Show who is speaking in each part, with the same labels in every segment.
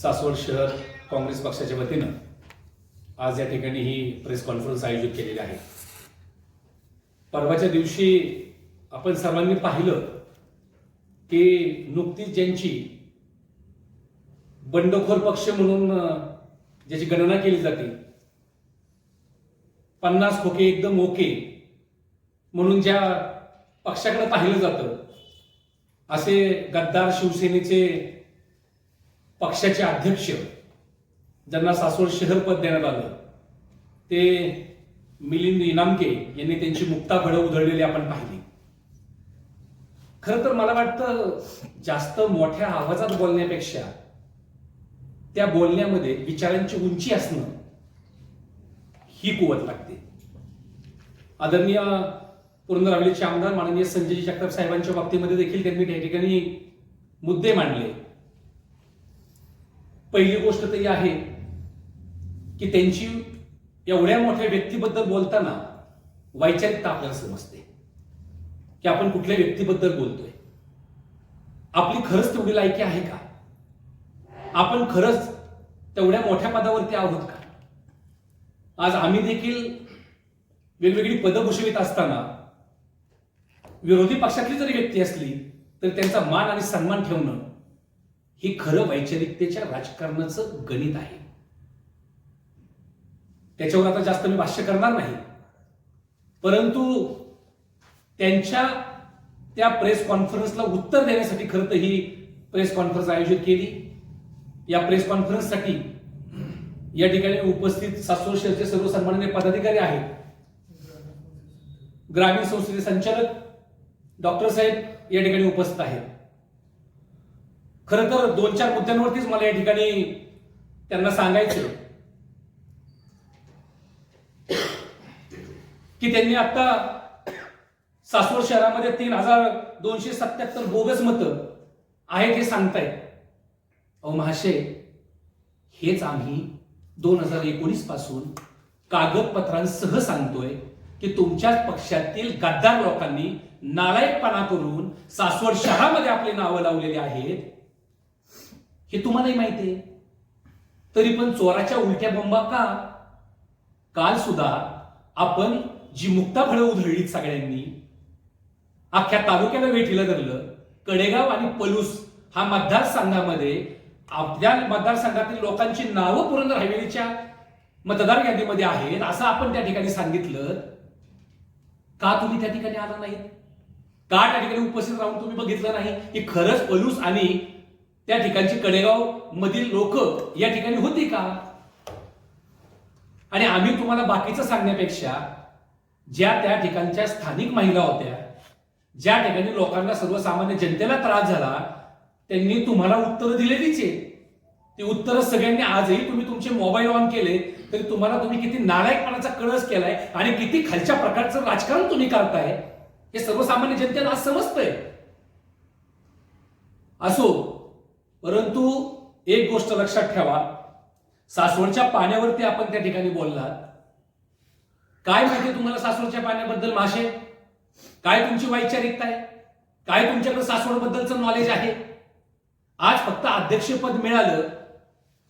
Speaker 1: सासवड शहर काँग्रेस पक्षाच्या वतीनं आज या ठिकाणी ही प्रेस कॉन्फरन्स आयोजित केलेली आहे. परवाच्या दिवशी आपण सर्वांनी पाहिलं की नुकतीच ज्यांची बंडखोर पक्ष म्हणून ज्याची गणना केली जाते पन्नास खोके एकदम ओके म्हणून ज्या पक्षाकडे पाहिलं जातं असे गद्दार शिवसेनेचे पक्षाचे अध्यक्ष ज्यांना सासवड शहर पद देण्यात आलं ते मिलिंद इनामके यांनी त्यांची मुक्ता फळं उधळलेली आपण पाहिली. खरं तर मला वाटतं जास्त मोठ्या आवाजात बोलण्यापेक्षा त्या बोलण्यामध्ये विचारांची उंची असणं ही कुवत लागते. आदरणीय पुरंदर आमदार माननीय संजय जगताप साहेबांच्या बाबतीमध्ये देखील त्यांनी त्या ठिकाणी मुद्दे मांडले. पहिली गोष्ट तरी आहे की त्यांची एवढ्या मोठ्या व्यक्तीबद्दल बोलताना वैचारिकता आपल्याला समजते की आपण कुठल्या व्यक्तीबद्दल बोलतोय. आपली खरंच तेवढी लायकी आहे का? आपण खरंच तेवढ्या मोठ्या पदावरती आहोत का? आज आम्ही देखील वेगवेगळी पदं भूषवित असताना विरोधी पक्षातली जरी व्यक्ती असली तर त्यांचा मान आणि सन्मान ठेवणं हे खरं वैचारिकतेच्या राजकारणाचं गणित आहे. त्याच्यावर आता जास्त मी भाष्य करणार नाही. परंतु त्यांच्या त्या प्रेस कॉन्फरन्सला उत्तर देण्यासाठी खरं तर ही प्रेस कॉन्फरन्स आयोजित केली. या प्रेस कॉन्फरन्ससाठी या ठिकाणी उपस्थित सासवड शहरचे सर्व सन्माननीय पदाधिकारी आहेत. ग्रामीण संस्थेचे संचालक डॉक्टर साहेब या ठिकाणी उपस्थित आहेत. खरं तर दोन चार मुद्द्यांवरतीच मला या ठिकाणी त्यांना सांगायचं की त्यांनी आता सासवड शहरामध्ये तीन हजार दोनशे सत्याहत्तर बोगस मतं आहेत हे सांगतायत. अहो महाशय हेच आम्ही दोन हजार एकोणीसपासून कागदपत्रांसह सांगतोय की तुमच्याच पक्षातील गद्दार लोकांनी नालायकपणा करून सासवड शहरामध्ये आपली नावं लावलेली आहेत. हे तुम्हालाही माहिती आहे. तरी पण चोराच्या उलट्या बोंबा का? काल सुद्धा आपण जी मुक्ता फळं उधळलीत सगळ्यांनी अख्ख्या तालुक्याला वेठीला धरलं कडेगाव आणि पलूस हा मतदारसंघामध्ये आपल्या मतदारसंघातील लोकांची नावं पुरंदर हवेलीच्या मतदार यादीमध्ये आहेत असं आपण त्या ठिकाणी सांगितलं. का तुम्ही त्या ठिकाणी आला नाहीत? का त्या ठिकाणी उपस्थित राहून तुम्ही बघितलं नाही? की खरंच पलूस आणि त्या ठिकाणची कडेगाव मधील लोक या ठिकाणी होती का? आणि आम्ही तुम्हाला बाकीचं सांगण्यापेक्षा ज्या त्या ठिकाणच्या स्थानिक महिला होत्या ज्या ठिकाणी लोकांना सर्वसामान्य जनतेला त्रास झाला त्यांनी तुम्हाला उत्तरं दिलेलीच आहे ती उत्तरं सगळ्यांनी आजही तुम्ही तुमचे मोबाईल ऑन केले तरी तुम्हाला तुम्ही किती नालायकपणाचा कळस केलाय आणि किती खालच्या प्रकारचं राजकारण तुम्ही करताय हे सर्वसामान्य जनतेला आज समजतंय. असो परंतु एक गोष्ट लक्षात ठेवा. सासवडच्या पाण्यावरती आपण त्या ठिकाणी बोललात. काय माहिती तुम्हाला सासवडच्या पाण्याबद्दल माशे? काय तुमची वैचारिकता आहे? काय तुमच्याकडे सासवडबद्दलचं नॉलेज आहे? आज फक्त अध्यक्षपद मिळालं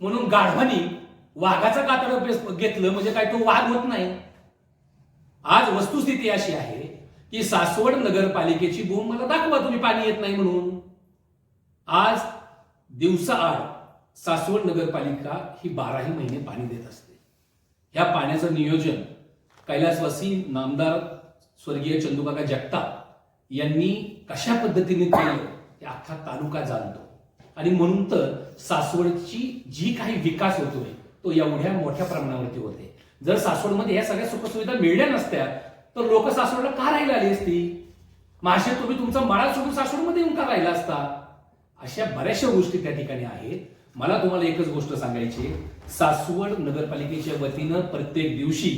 Speaker 1: म्हणून गाढवानी वाघाचा कातड घेतलं म्हणजे काय तो वाघ होत नाही. आज वस्तुस्थिती अशी आहे की सासवड नगरपालिकेची भूम मला दाखवा तुम्ही पाणी येत नाही म्हणून. आज दिवसाआड सासवड नगरपालिका ही बाराही महिने पाणी देत असते. ह्या पाण्याचं नियोजन कैलासवासी नामदार स्वर्गीय चंदुकाका जगताप यांनी कशा पद्धतीने केलं हे अख्खा तालुका जाणतो. आणि म्हणून तर सासवडची जी काही विकास होतोय तो एवढ्या मोठ्या प्रमाणावरती होते जर सासवडमध्ये या सगळ्या सुखसुविधा मिळल्या नसत्या तर लोक सासवडला का राहिला आली असती? माशे तुम्ही तुमचा मळा सोडून सासवडमध्ये येऊन का राहिला असता? अशा बऱ्याचशा गोष्टी त्या ठिकाणी आहेत. मला तुम्हाला एकच गोष्ट सांगायची सासवड नगरपालिकेच्या वतीनं प्रत्येक दिवशी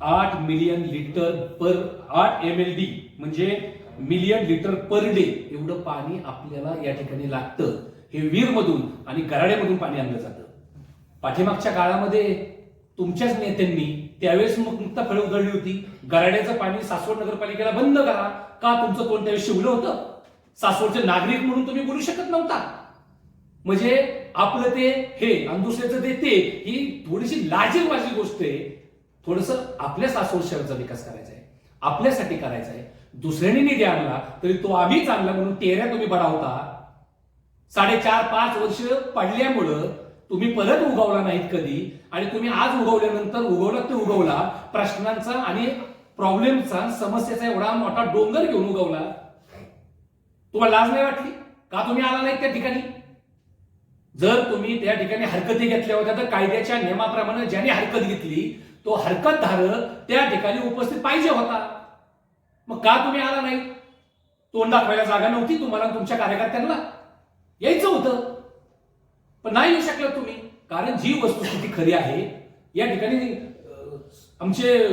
Speaker 1: आठ मिलियन लिटर पर आठ एम एल डी म्हणजे मिलियन लिटर पर डे एवढं पाणी आपल्याला या ठिकाणी लागतं. हे वीरमधून आणि गराड्यामधून पाणी आणलं जातं. पाठीमागच्या काळामध्ये तुमच्याच नेत्यांनी त्यावेळेस मग मुक्ता फळे उघडली होती. गराड्याचं पाणी सासवड नगरपालिकेला बंद करा. का तुमचं तोंड त्यावेळेस शिवलं होतं? सासवडचे नागरिक म्हणून तुम्ही बोलू शकत नव्हता. म्हणजे आपलं ते हे आणि दुसऱ्याचं ते ते ही थोडीशी लाजीरबाजी गोष्ट आहे. थोडस आपल्या सासवड शहराचा विकास करायचा आहे. आपल्यासाठी करायचा आहे. दुसऱ्याने निधी आणला तरी तो आम्ही आणला म्हणून तेऱ्या तुम्ही बडावता साडेचार पाच वर्ष पडल्यामुळं तुम्ही परत उगवला नाहीत कधी. आणि तुम्ही आज उगवल्यानंतर उगवला ते उगवला. प्रश्नांचा आणि प्रॉब्लेमचा समस्येचा एवढा मोठा डोंगर घेऊन उगवला. तुम्हाला लाज नाही वाटली? का तुम्ही आला नाहीत त्या ठिकाणी? जर तुम्ही त्या ठिकाणी हरकती घेतल्या होत्या तर कायद्याच्या नियमाप्रमाणे ज्याने हरकत घेतली तो हरकतधारक त्या ठिकाणी उपस्थित पाहिजे होता. मग का तुम्ही आला नाही? तोंड दाखवायला जागा नव्हती तुम्हाला तुमच्या कार्यकर्त्यांना? यायचं होतं. पण नाही येऊ शकला तुम्ही. कारण जी वस्तुस्थिती खरी आहे या ठिकाणी आमचे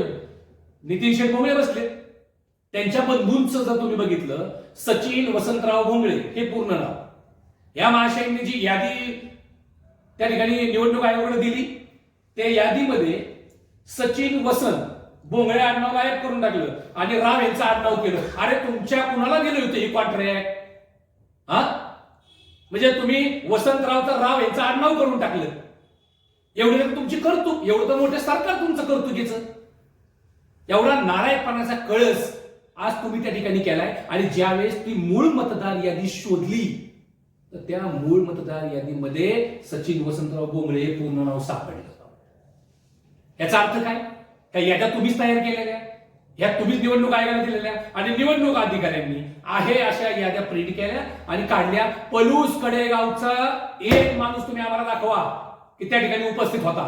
Speaker 1: नितीन शेठ भोंगळे बसले. त्यांच्या बंधूंचं जर तुम्ही बघितलं सचिन वसंतराव भोंगळे हे पूर्ण नाव. या महाशयांनी जी यादी त्या ठिकाणी निवडणूक आयोगाकडे दिली त्या यादीमध्ये सचिन वसंत भोंगळे आडनाव गायब करून टाकलं आणि राव यांचं आडनाव केलं. अरे तुमच्या कुणाला गेले होते ही कॉन्ट्रॅक्ट हा? म्हणजे तुम्ही वसंतरावचा राव यांचं आडनाव करून टाकलं. एवढी तर तुमची कर्तुक एवढं तर मोठे सरकार तुमचं कर्तुकीचं. एवढा नारायणपणाचा कळस आज तुम्ही त्या ठिकाणी केलाय आणि ज्यावेळेस ती मूळ मतदार यादी शोधली तर त्या मूळ मतदार यादीमध्ये सचिन वसंतराव बोंगळे हे पूर्ण नाव सापडलं. याचा अर्थ काय? त्या याद्या तुम्हीच तयार केलेल्या ह्या तुम्हीच निवडणूक आयोगाला दिलेल्या आणि निवडणूक अधिकाऱ्यांनी आहे अशा याद्या प्रिंट केल्या आणि काढल्या. पलूस कडेगावचा एक माणूस तुम्ही आम्हाला दाखवा की त्या ठिकाणी उपस्थित होता.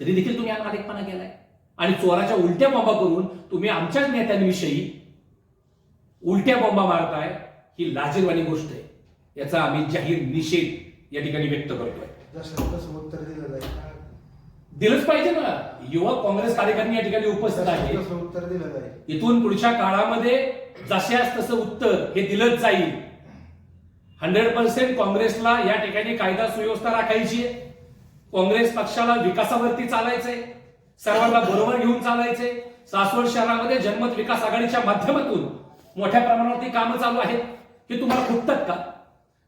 Speaker 1: तरी देखील तुम्ही आम्हाला आलेखपणा केलाय. आणि चोराच्या उलट्या बॉम्बा करून तुम्ही आमच्याच नेत्यांविषयी उलट्या बॉम्बा मारताय ही लाजीरवाणी गोष्ट आहे. याचा आम्ही जाहीर निषेध या ठिकाणी व्यक्त करतोय.
Speaker 2: जसं उत्तर दिलं जाईल.
Speaker 1: दिलंच पाहिजे ना. युवक काँग्रेस कार्यकर्ते या ठिकाणी उपस्थित आहे.
Speaker 2: जसं तसं उत्तर दिलं जाईल.
Speaker 1: इथून पुढच्या काळामध्ये जशास तसं उत्तर हे दिलंच जाईल. हंड्रेड पर्सेंट काँग्रेसला या ठिकाणी कायदा सुव्यवस्था राखायची आहे. काँग्रेस पक्षाला विकासावरती चालायचंय. सर्वांना बरोबर घेऊन चालायचे. सासवड शहरामध्ये जनमत विकास आघाडीच्या माध्यमातून मोठ्या प्रमाणावरती कामं चालू आहेत. हे तुम्हाला खुपतात का?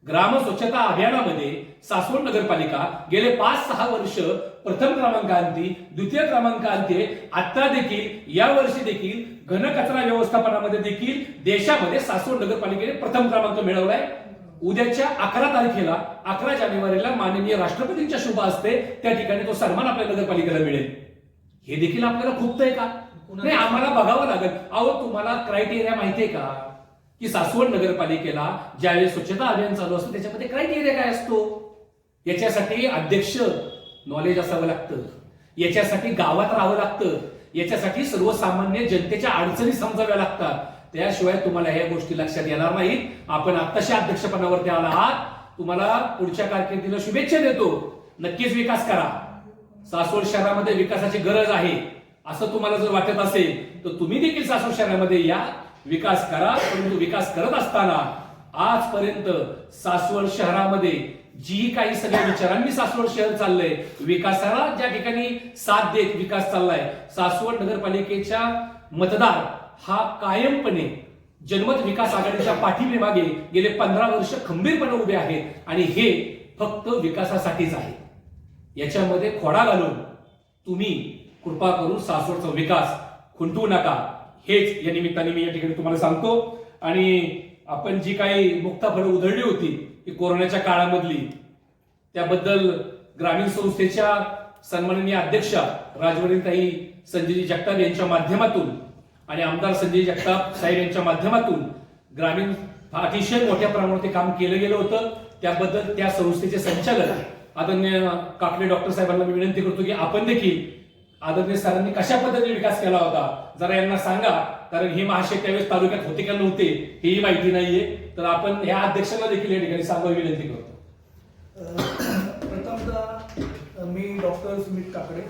Speaker 1: ग्राम स्वच्छता अभियानामध्ये सासवड नगरपालिका गेले पाच सहा वर्ष प्रथम क्रमांकांती द्वितीय क्रमांकांती आता देखील या वर्षी देखील घनकचरा व्यवस्थापनामध्ये देखील देशामध्ये सासवड नगरपालिकेने प्रथम क्रमांक मिळवलाय. उद्याच्या अकरा तारखेला अकरा जानेवारीला माननीय राष्ट्रपतींच्या शुभ असते त्या ठिकाणी तो सन्मान आपल्या नगरपालिकेला मिळेल. हे देखील आपल्याला खुपतंय का? नाही आम्हाला बघावं लागेल. अहो तुम्हाला क्रायटेरिया माहितीये का? की सासवड नगरपालिकेला ज्यावेळेस स्वच्छता अभियान चालू असतं त्याच्यामध्ये क्रायटेरिया काय असतो? याच्यासाठी अध्यक्ष नॉलेज असावं लागतं. याच्यासाठी गावात राहावं लागतं. याच्यासाठी सर्वसामान्य जनतेच्या अडचणी समजाव्या लागतात. त्याशिवाय तुम्हाला ह्या गोष्टी लक्षात येणार नाहीत. आपण आत्ताच्या अध्यक्षपणावरती आला आहात. तुम्हाला पुढच्या कारकिर्दीला शुभेच्छा देतो. नक्कीच विकास करा. सासवड शहरामध्ये विकासाची गरज आहे असं तुम्हाला जर वाटत असेल तर तुम्ही देखील सासवड शहरामध्ये या. विकास करा परंतु विकास करत असताना आजपर्यंत सासवड शहरामध्ये जी काही सगळ्या विचारांनी सासवड शहर चाललंय विकासाला ज्या ठिकाणी साथ देत विकास चाललाय सासवड नगरपालिकेच्या मतदार हा कायमपणे जनमत विकास आघाडीच्या पाठीमागे गेले पंधरा वर्ष खंबीरपणे उभे आहेत आणि हे फक्त विकासासाठीच आहे. याच्यामध्ये खोडा घालून तुम्ही कृपा करून सासवडचा विकास खुंटवू नका. हेच या निमित्ताने मी या ठिकाणी तुम्हाला सांगतो. आणि आपण जी काही मुक्ताफळं उधळली होती ही कोरोनाच्या काळामधली त्याबद्दल ग्रामीण संस्थेच्या सन्माननीय अध्यक्षा राजवरीताई संजयजी जगताप यांच्या माध्यमातून आणि आमदार संजय जगताप साहेब यांच्या माध्यमातून ग्रामीण अतिशय मोठ्या प्रमाणावरती काम केलं गेलं होतं. त्याबद्दल त्या संस्थेचे संचालक आदरणीय काकडे डॉक्टर साहेबांना मी विनंती करतो की आपण देखील आदरणीय सरांनी कशा पद्धतीने विकास केला होता जरा यांना सांगा. कारण हे महाशय त्यावेळेस तालुक्यात होते का नव्हते हेही माहिती नाहीये. तर आपण या अध्यक्षांना देखील या ठिकाणी सांगावी विनंती करतो.
Speaker 3: प्रथमतः मी डॉक्टर सुमित काकडे.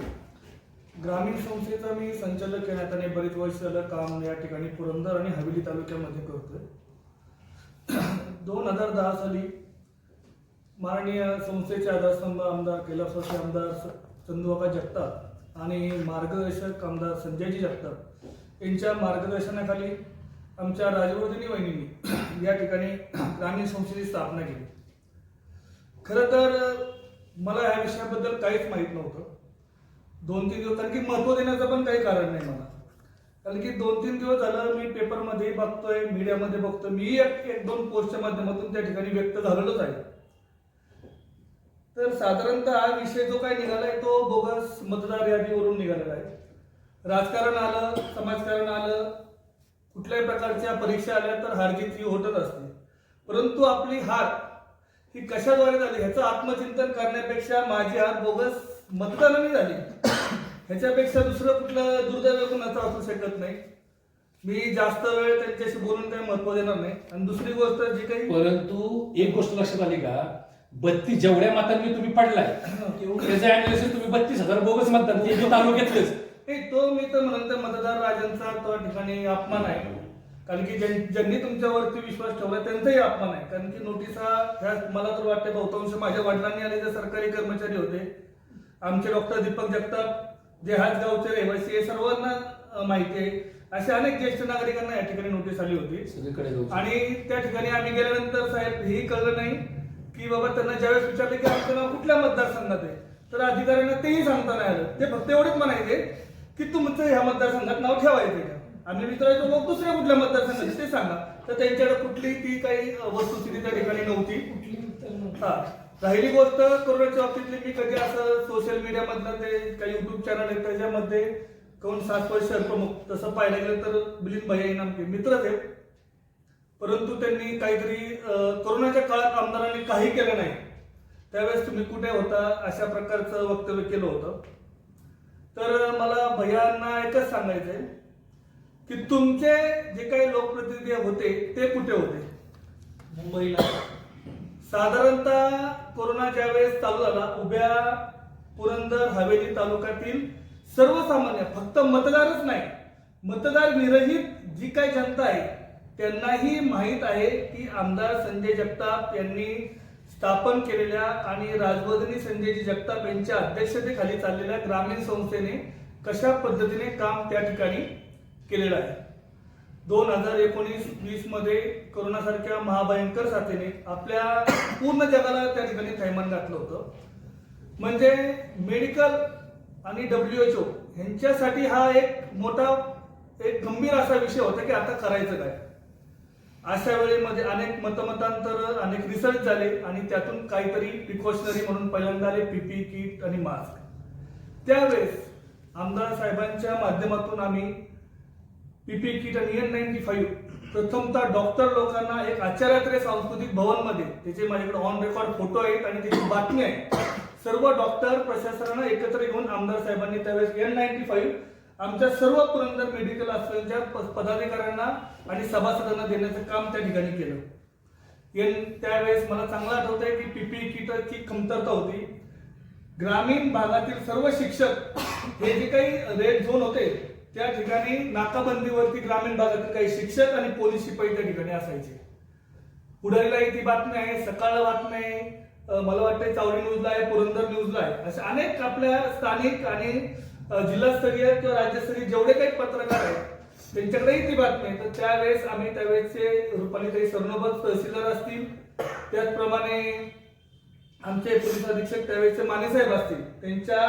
Speaker 3: ग्रामीण संस्थेचा मी संचालक करण्यात आणि बरीच वर्ष झालं काम या ठिकाणी पुरंदर आणि हवेली तालुक्यामध्ये करतोय. दोन हजार दहा साली माननीय संस्थेचे आधारस्तंभ आमदार कैलासवासी आमदार चंदुबाबा जगताप आणि मार्गदर्शक आमदार संजयजी जगताप यांच्या मार्गदर्शनाखाली आमच्या राजवर्धिनी वहिनींनी या ठिकाणी ग्रामीण संस्थेची स्थापना केली. खरं तर मला ह्या विषयाबद्दल काहीच माहीत नव्हतं. दोन तीन दिवस कारण की महत्त्व देण्याचं पण काही कारण नाही मला. कारण की दोन तीन दिवस झालं मी पेपरमध्ये बघतोय मीडियामध्ये बघतोय. मी एक एक दोन पोस्टच्या माध्यमातून त्या ठिकाणी व्यक्त झालेलोच आहे. तर साधारणतः हा विषय जो काय निघालाय तो बोगस मतदार यादीवरून निघालेला आहे. राजकारण आलं समाजकारण आलं कुठल्याही प्रकारच्या परीक्षा आल्या तर हारजीत ही होतच असते. परंतु आपली हार ही कशाद्वारे झाली? ह्याचं आत्मचिंतन करण्यापेक्षा माझी हार बोगस मतदानाने झाली. ह्याच्यापेक्षा दुसरं कुठलं दुर्दैव कुणाचं असू शकत नाही. मी जास्त वेळ त्यांच्याशी बोलून काही महत्त्व देणार नाही. आणि दुसरी गोष्ट जी काही
Speaker 1: परंतु एक गोष्ट लक्षात आली का? बत्तीस जेवढ्या मतांनी तुम्ही पडलाय त्याचं अनालिसिस तुम्ही बत्तीस हजार बोगस मतदान ते जो तालुक्यातलेच
Speaker 3: नाही तो मी तर म्हणून तर मतदार राजांचा तो ठिकाणी अपमान आहे. कारण की ज्यां- ज्यांनी तुमच्यावरती विश्वास ठेवला त्यांचाही अपमान आहे. कारण की नोटिसा ह्या मला तर वाटते बहुतांश माझ्या वडिलांनी आलेले सरकारी कर्मचारी होते. आमचे डॉक्टर दीपक जगताप जे हाच गावचे रहिवासी आहे सर्वांना माहिती आहे. असे अनेक ज्येष्ठ नागरिकांना या ठिकाणी नोटीस आली होती. आणि त्या ठिकाणी आम्ही गेल्यानंतर साहेब हेही कळलं नाही. की बाबा त्यांना ज्यावेळेस विचारले की आमचं नाव कुठल्या मतदारसंघात आहे? तर अधिकाऱ्यांना तेही सांगता नाही आलं. ते फक्त एवढेच म्हणायचे की तुमचं ह्या मतदारसंघात नाव ठेवायचं का? आम्ही विचारायचो मग दुसऱ्या कुठल्या मतदारसंघात ते सांगा. तर त्यांच्याकडे कुठली ती काही वस्तुस्थिती त्या ठिकाणी नव्हती. हा. राहिली गोष्ट कोरोनाच्या बाबतीतली मी कधी असं सोशल मीडियामधलं ते काही युट्यूब चॅनल आहेत त्याच्यामध्ये कोण सात वर्ष प्रमुख तसं पाहायला गेलं तर मिलिंद भैया नामके मित्रच आहेत. परंतु त्यांनी काहीतरी कोरोनाच्या काळात आमदारांनी काही केलं नाही. त्यावेळेस तुम्ही कुठे होता अशा प्रकारचं वक्तव्य केलं होतं. तर मला भैयांना एकच सांगायचंय की तुमचे जे काही लोकप्रतिनिधी होते ते कुठे होते?
Speaker 2: मुंबईला.
Speaker 3: साधारणतः कोरोना ज्यावेळेस चालू झाला उभ्या पुरंदर हवेली तालुक्यातील सर्वसामान्य फक्त मतदारच नाही मतदार विरहित जी काही जनता आहे त्यांनाही माहीत आहे की आमदार संजय जगताप यांनी स्थापन केलेल्या आणि राजवर्धनी संजयजी जगताप यांच्या अध्यक्षतेखाली चाललेल्या ग्रामीण संस्थेने कशा पद्धतीने काम त्या ठिकाणी केलेलं आहे? दोन हजार एकोणीस वीसमध्ये कोरोनासारख्या महाभयंकर साथीने आपल्या पूर्ण जगाला त्या ठिकाणी थैमान घातलं होतं. म्हणजे मेडिकल आणि डब्ल्यू एच ओ यांच्यासाठी हा एक मोठा एक गंभीर असा विषय होता की आता करायचं काय? अशा वेळेमध्ये अनेक मतमतांतर अनेक रिसर्च झाले आणि त्यातून काहीतरी प्रिकॉशनरी म्हणून पहिल्यांदा आले पीपी किट आणि मास्क. त्यावेळेस आमदार साहेबांच्या माध्यमातून आम्ही पीपी किट आणि एन नाईन्टी फाईव्ह प्रथमतः डॉक्टर लोकांना एक आचार्यात्रे सांस्कृतिक भवनमध्ये त्याचे माझ्याकडे ऑन रेकॉर्ड फोटो आहेत आणि त्याची बातमी आहे सर्व डॉक्टर प्रशासनानं एकत्र घेऊन आमदार साहेबांनी त्यावेळेस एन नाईन्टी फाईव्ह आमच्या सर्व पुरंदर मेडिकल असलेल्या प- पदाधिकाऱ्यांना आणि सभासदांना देण्याचं काम त्या ठिकाणी केलं. एन त्यावेळेस मला चांगलं आठवत आहे की पीपी किटची कमतरता होती. ग्रामीण भागातील सर्व शिक्षक हे जे काही रेड झोन होते त्या ठिकाणी नाकाबंदीवरती ग्रामीण भागातील काही शिक्षक आणि पोलीस शिपाई त्या ठिकाणी असायचे. पुढारीला ती बातमी आहे सकाळ बातमी आहे. मला वाटतं चावडी न्यूजला आहे पुरंदर न्यूजला आहे. असे अनेक आपल्या स्थानिक आणि जिल्हास्तरीय किंवा राज्यस्तरीय जेवढे काही पत्रकार आहेत त्यांच्याकडेही ती बातमी आहे. तर त्यावेळेस आम्ही त्यावेळेसचे रुपालीताई सरनोबत तहसीलदार असतील त्याचप्रमाणे आमचे पोलीस अधीक्षक त्यावेळेचे मानेसाहेब असतील त्यांच्या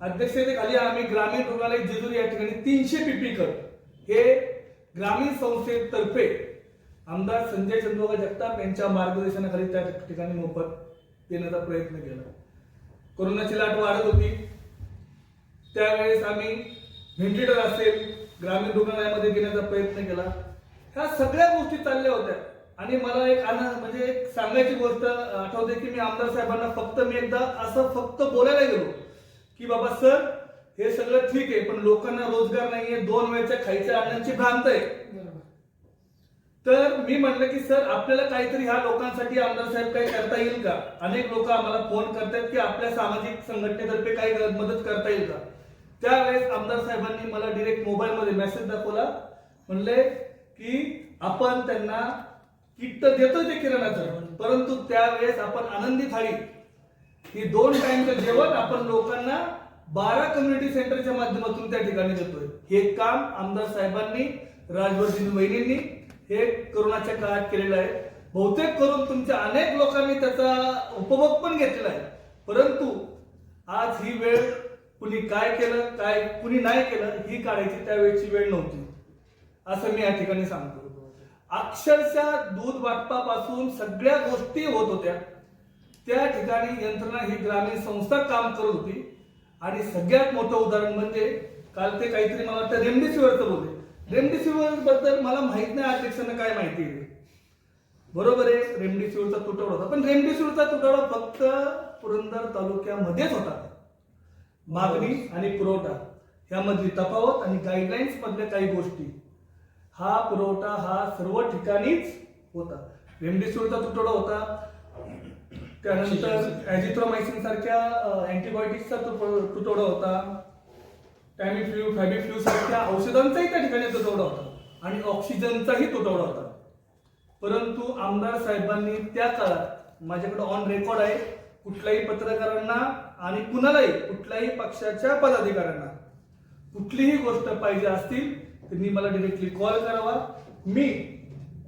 Speaker 3: अध्यक्षतेखाली आम्ही ग्रामीण रुग्णालय जेजुरी या ठिकाणी तीनशे पीपी कट हे ग्रामीण संस्थेतर्फे आमदार संजय चंद्रबाबा जगताप यांच्या मार्गदर्शनाखाली त्या ठिकाणी मोफत देण्याचा प्रयत्न केला. कोरोनाची लाट वाढत होती. त्यावेळेस आम्ही व्हेंटिलेटर असेल ग्रामीण रुग्णालयामध्ये घेण्याचा प्रयत्न केला. ह्या सगळ्या गोष्टी चालल्या होत्या. आणि मला एक आनंद म्हणजे एक सांगायची गोष्ट आठवते की मी आमदार साहेबांना फक्त मी एकदा असं फक्त बोलायला गेलो की बाबा सर हे सगळं ठीक आहे पण लोकांना रोजगार नाहीये दोन वेळच्या खायच्या आणण्याची भ्रांत आहे. तर मी म्हटलं की सर आपल्याला काहीतरी ह्या लोकांसाठी आमदार साहेब काही करता येईल का? अनेक लोक आम्हाला फोन करतात की आपल्या सामाजिक संघटनेतर्फे काही मदत करता येईल का? त्यावेळेस आमदार साहेबांनी मला डिरेक्ट मोबाईलमध्ये मेसेज दाखवला. म्हणले की आपण त्यांना किट तर देतो ते किराणाचं परंतु त्यावेळेस आपण आनंदी थाळी. ही दोन टाइमचं जेवण आपण लोकांना बारा कम्युनिटी सेंटरच्या माध्यमातून त्या ठिकाणी देतोय. हे काम आमदार साहेबांनी राजवर्धन वहिनींनी हे कोरोनाच्या काळात केलेलं आहे. बहुतेक करून तुमच्या अनेक लोकांनी त्याचा उपभोग पण घेतलेला आहे. परंतु आज ही वेळ कुणी काय केलं काय कुणी नाही केलं ही काढायची त्यावेळेची वेळ नव्हती. असं मी या ठिकाणी सांगतो. अक्षरशः दूध वाटपापासून सगळ्या गोष्टी होत होत्या. त्या ठिकाणी यंत्रणा ही ग्रामीण संस्था काम करत होती. आणि सगळ्यात मोठं उदाहरण म्हणजे काल ते काहीतरी मला वाटतं रेमडेसिवीरचं बोलले. रेमडेसिवीरबद्दल मला माहीत नाही अध्यक्षांना काय माहिती आहे. बरोबर आहे रेमडेसिवीरचा तुटवडा होता. पण रेमडेसिवीरचा तुटवडा फक्त पुरंदर तालुक्यामध्येच होता. मागणी आणि पुरवठा यामधली तफावत आणि गाईडलाईन्स मधल्या काही गोष्टी. हा पुरवठा हा सर्व ठिकाणीच होता. रेमडेसिवीरचा तुटवडा होता. त्यानंतर ऍजिथ्रोमायसिन सारख्या अँटीबायोटिक्सचा तुटवडा होता. टॅमिफ्ल्यू फॅबिफ्ल्यू सारख्या औषधांचाही त्या ठिकाणी तुटवडा होता. आणि ऑक्सिजनचाही तुटवडा होता. परंतु आमदार साहेबांनी त्या काळात माझ्याकडे ऑन रेकॉर्ड आहे कुठल्याही पत्रकारांना आणि कुणालाही कुठल्याही पक्षाच्या पदाधिकाऱ्यांना कुठलीही गोष्ट पाहिजे असतील त्यांनी मला डिरेक्टली कॉल करावा. मी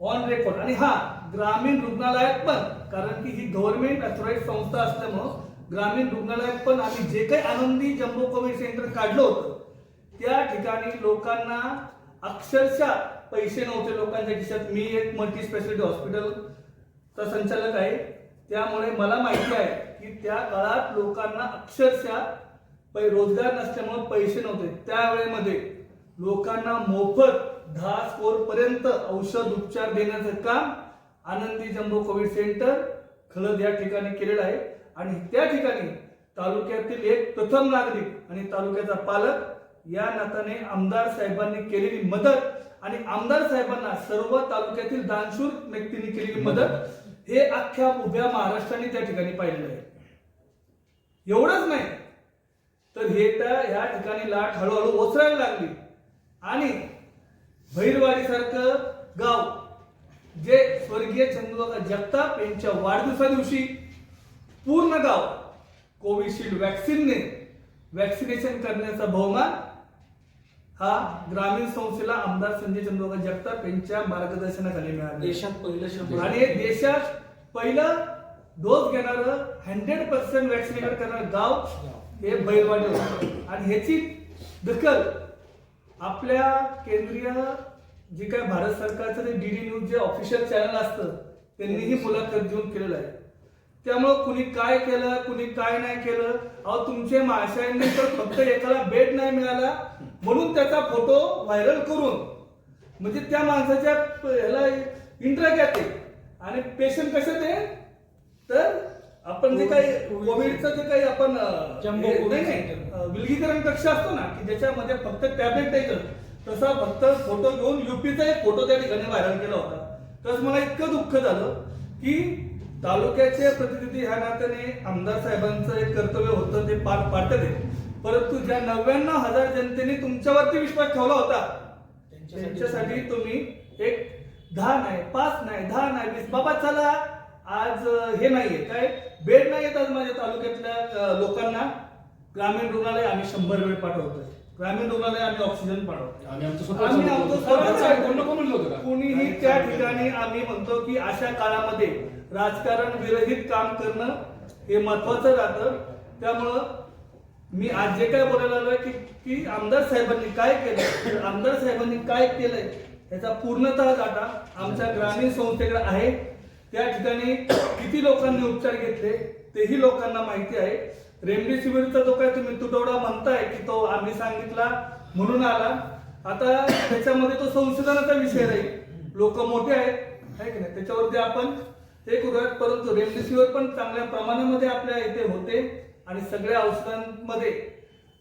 Speaker 3: ऑन रेकॉर्ड आणि हा ग्रामीण रुग्णालयात पण कारण की ही गव्हर्नमेंट अथॉराइज संस्था असल्यामुळं ग्रामीण रुग्णालयात पण आम्ही जे काही आनंदी जम्बो कोविड सेंटर काढलं होतं त्या ठिकाणी लोकांना अक्षरशः पैसे नव्हते. लोकांच्या खिशात मी एक मल्टी स्पेशालिटी हॉस्पिटलचा संचालक आहे. त्यामुळे मला माहिती आहे की त्या काळात लोकांना अक्षरशः पै रोजगार नसल्यामुळे पैसे नव्हते. त्यावेळेमध्ये लोकांना मोफत दहा स्कोर पर्यंत औषध उपचार देण्याचं काम आनंदी जम्बो कोविड सेंटर खळद या ठिकाणी केलेलं आहे. आणि त्या ठिकाणी तालुक्यातील एक प्रथम नागरिक आणि तालुक्याचा पालक या नात्याने आमदार साहेबांनी केलेली मदत आणि आमदार साहेबांना सर्व तालुक्यातील दानशूर व्यक्तींनी केलेली मदत. हे अख्ख्या उभ्या महाराष्ट्राने त्या ठिकाणी पाहिलेलं आहे. एवढंच नाही. तर हे त्या ह्या ठिकाणी लाट हळूहळू ओसरायला लागली. आणि भैरवाडीसारखं गाव जे स्वर्गीय चंद्रबाबा जगताप यांच्या वाढदिवसा दिवशी पूर्ण गाव कोविशिल्ड वॅक्सिनने वॅक्सिनेशन करण्याचा बहुमान हा ग्रामीण संस्थेला आमदार संजय चंद्रबाबा जगताप यांच्या मार्गदर्शनाखाली मिळाला.
Speaker 4: देशात पहिलं शंभर
Speaker 3: आणि हे देशात पहिलं डोस घेणारं हंड्रेड पर्सेंट वॅक्सिनेट करणारं गाव हे बैलवाडी होतं. आणि ह्याची दखल आपल्या केंद्रीय जे काय भारत सरकारचं ते डीडी न्यूज जे ऑफिशियल चॅनल असतं त्यांनीही मुलाखत देऊन केलेलं आहे. त्यामुळं कुणी काय केलं कुणी काय नाही केलं. अहो तुमचे माशांनी तर फक्त एकाला बेड नाही मिळाला. म्हणून त्याचा फोटो व्हायरल करून. म्हणजे त्या माणसाच्या ह्याला इंटरॅक्ट येते आणि पेशंट कसे ते? तर आपण जे काही कोविडचं जे काही आपण विलगीकरण कक्ष असतो ना की ज्याच्यामध्ये फक्त टॅबलेट द्यायचं. तसा फक्त फोटो घेऊन युपीचा एक फोटो त्या ठिकाणी व्हायरल केला होता. तर मला इतकं दुःख झालं की तालुक्याचे प्रतिनिधी ह्या नात्याने आमदार साहेबांचं एक कर्तव्य होतं ते पार पाडतात. परंतु ज्या नव्याण्णव हजार जनतेने तुमच्यावरती विश्वास ठेवला होता त्यांच्यासाठी तुम्ही एक दहा नाही पाच नाही दहा नाही वीस बाबा चला आज हे नाहीये. काय? बेड नाही येत आज माझ्या तालुक्यातल्या लोकांना. ग्रामीण रुग्णालय आम्ही शंभर बेड पाठवतोय. ग्रामीण रुग्णालय आम्ही ऑक्सिजन पाठवतोय. कुणीही त्या ठिकाणी आम्ही म्हणतो की अशा काळामध्ये राजकारण विरहित काम करणं हे महत्वाचं राहतं. त्यामुळं मी आज जे काय बोलायला आलोय की की आमदार साहेबांनी काय केलं आमदार साहेबांनी काय केलंय याचा पूर्णतः डाटा आमच्या ग्रामीण संस्थेकडे आहे. त्या ठिकाणी किती लोकांनी उपचार घेतले तेही लोकांना माहिती आहे. रेमडेसिवीरचा जो काय तुम्ही तुटवडा म्हणताय की तो आम्ही सांगितला म्हणून आला. आता त्याच्यामध्ये तो संशोधनाचा विषय राहील लोक मोठे आहेत आहे की नाही? त्याच्यावरती आपण हे करूयात परंतु रेमडेसिवीर पण चांगल्या प्रमाणामध्ये आपल्या इथे होते आणि सगळ्या औषधांमध्ये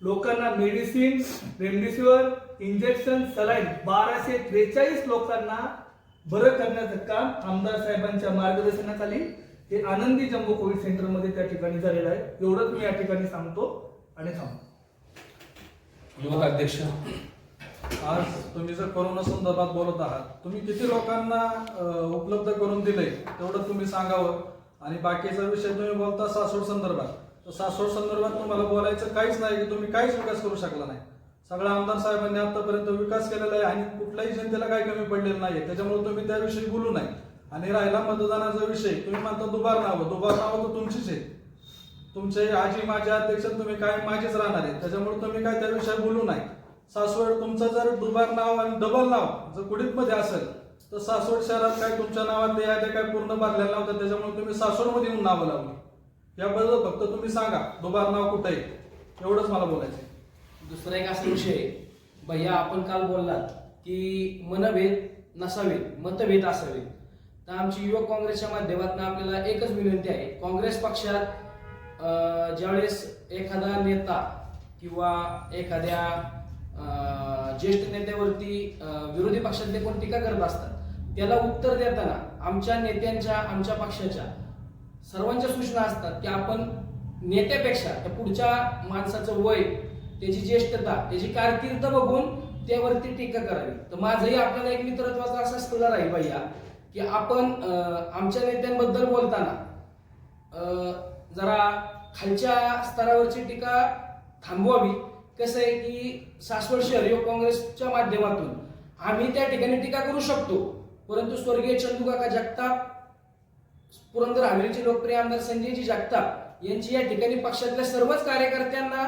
Speaker 3: लोकांना मेडिसिन रेमडेसिवीर इंजेक्शन सलाईन बाराशे त्रेचाळीस लोकांना बरं करण्याचं काम आमदार साहेबांच्या मार्गदर्शनाखाली हे आनंदी जम्बो कोविड सेंटरमध्ये त्या ठिकाणी झालेलं आहे. एवढंच मी या ठिकाणी सांगतो आणि थांबतो.
Speaker 1: युवक अध्यक्ष
Speaker 4: आज तुम्ही जर कोरोना संदर्भात बोलत आहात तुम्ही किती लोकांना उपलब्ध करून दिले तेवढं तुम्ही सांगावं. आणि बाकीचा विषय तुम्ही बोलता सासवड संदर्भात. तर सासवड संदर्भात तुम्हाला बोलायचं काहीच नाही की तुम्ही काहीच विकास करू शकला नाही. सगळ्या आमदार साहेबांनी आतापर्यंत विकास केलेला आहे आणि कुठल्याही जनतेला काही कमी पडलेलं नाही त्याच्यामुळे तुम्ही त्याविषयी बोलू नाही आणि राहिला मतदानाचा विषय तुम्ही म्हणता दुबार नावं. दुबार नावं तर तुमचीच आहे तुमचे आजी माझे अध्यक्ष तुम्ही काय माझेच राहणार आहे त्याच्यामुळे तुम्ही काय त्याविषयी बोलू नाही सासवड तुमचं जर दुबार नाव आणि डबल नाव जर कुडीतमध्ये असेल तर सासवड शहरात काय तुमच्या नावात ते याद्या काय पूर्ण भरलेल्या नव्हत्या त्याच्यामुळे तुम्ही सासवडमध्ये येऊन नावं लावली. याबद्दल फक्त तुम्ही सांगा दुबार नाव कुठं आहे? एवढंच मला बोलायचं आहे.
Speaker 5: दुसरा एक असा विषय भैया आपण काल बोललात की मनभेद नसावेत मतभेद असावेत. तर आमची युवक काँग्रेसच्या माध्यमातून आपल्याला एकच विनंती आहे. काँग्रेस पक्षात ज्यावेळेस एखादा नेता किंवा एखाद्या ज्येष्ठ नेत्यावरती विरोधी पक्षातले कोण टीका करत असतात त्याला उत्तर देताना आमच्या नेत्यांच्या आमच्या पक्षाच्या सर्वांच्या सूचना असतात की आपण नेत्यापेक्षा त्या पुढच्या माणसाचं वय त्याची ज्येष्ठता त्याची कारकीर्द बघून त्यावरती टीका करावी. तर माझंही आपल्याला एक मित्रत्वाचा असा सल्ला राहील भैया की आपण आमच्या नेत्यांबद्दल बोलताना जरा खालच्या स्तरावरची टीका थांबवावी. कसं आहे की सासवड शहर युवक काँग्रेसच्या माध्यमातून आम्ही त्या ठिकाणी टीका करू शकतो. परंतु स्वर्गीय चंदुकाका जगताप पुरंदर हवेलीचे लोकप्रिय आमदार संजयजी जगताप यांची या ठिकाणी पक्षातल्या सर्वच कार्यकर्त्यांना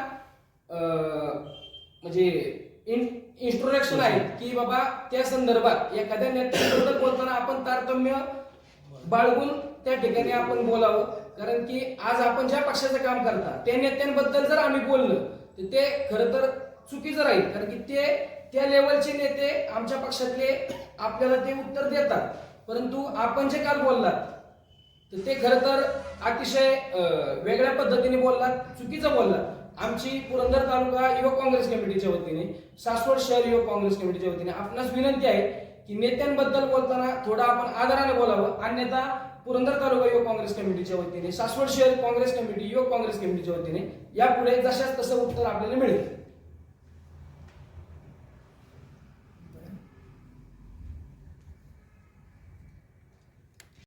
Speaker 5: अं, म्हणजे इन्स्ट्रोडक्शन आहे की बाबा त्या संदर्भात एखाद्या नेत्याबद्दल बोलताना आपण तारतम्य बाळगून त्या ठिकाणी आपण बोलावं. कारण की आज आपण ज्या पक्षाचं काम करता त्या नेत्यांबद्दल जर आम्ही बोललं तर ते खरं तर चुकीचं राहील. कारण की ते त्या लेवलचे नेते आमच्या पक्षातले आपल्याला ते उत्तर देतात. परंतु आपण जे काल बोललात तर ते खरं तर अतिशय वेगळ्या पद्धतीने बोललात चुकीचं बोललात. आमची पुरंदर तालुका युवक काँग्रेस कमिटीच्या वतीने सासवड शहर युवक काँग्रेस कमिटीच्या वतीने आपणास विनंती आहे की नेत्यांबद्दल बोलताना थोडं आपण आदराने बोलावं. अन्यथा पुरंदर तालुका युवक काँग्रेस कमिटीच्या वतीने सासवड शहर काँग्रेस कमिटी युवक काँग्रेस कमिटीच्या वतीने यापुढे जशाच तसं उत्तर आपल्याला मिळेल.